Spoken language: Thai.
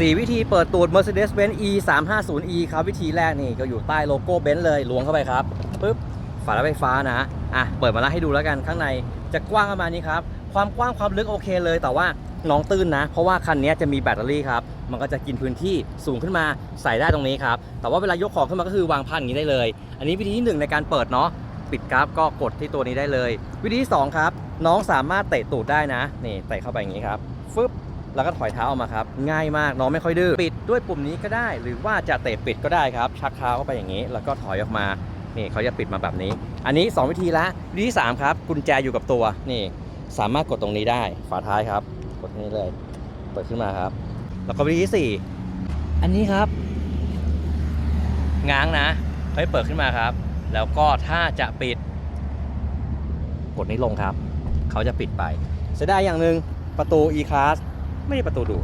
4 วิธีเปิดตูด Mercedes-Benz E 3 5 0 E ครับ วิธีแรกนี่ก็อยู่ใต้โลโก้เบนซ์เลยล้วงเข้าไปครับปึ๊บฝาท้ายไฟฟ้านะอะเปิดมาแล้วให้ดูแล้วกันข้างในจะกว้างประมาณนี้ครับ ความกว้างความลึกโอเคเลย แต่ว่าน้องตื้นนะ เพราะว่าคันนี้จะมีแบตเตอรี่ครับ มันก็จะกินพื้นที่สูงขึ้นมาใส่ได้ตรงนี้ครับ แต่ว่าเวลายกของขึ้นมาก็คือวางพาดอย่างนี้ได้เลย อันนี้วิธีที่หนึ่งในการเปิดเนาะปิดกราฟก็กดที่ตัวนี้ได้เลย วิธีที่สองครับน้องสามารถเตะตูดได้นะนี่เตะเข้าไปอย่างนี้ครับฟึบ แล้วก็ถอยเท้าออกมาครับ ง่ายมากน้องไม่ค่อยดื้อปิดด้วยปุ่มนี้ก็ได้ หรือว่าจะเตะปิดก็ได้ครับ ชักเท้าเข้าไปอย่างนี้ แล้วก็ถอยออกมานี่เขาจะปิดมาแบบนี้ อันนี้ 2 วิธีละวิธีที่3ครับกุญแจอยู่กับตัวนี่สามารถกดตรงนี้ได้ฝาท้ายครับ กดตรงนี้เลยเปิดขึ้นมาครับ แล้วก็วิธีที่4อันนี้ครับง้างนะเฮ้เปิดขึ้นมาครับ แล้วก็ถ้าจะปิด กดนี้ลงครับ เขาจะปิดไปเสียดายอย่างหนึ่งประตู e-class ไม่ได้ประตูดู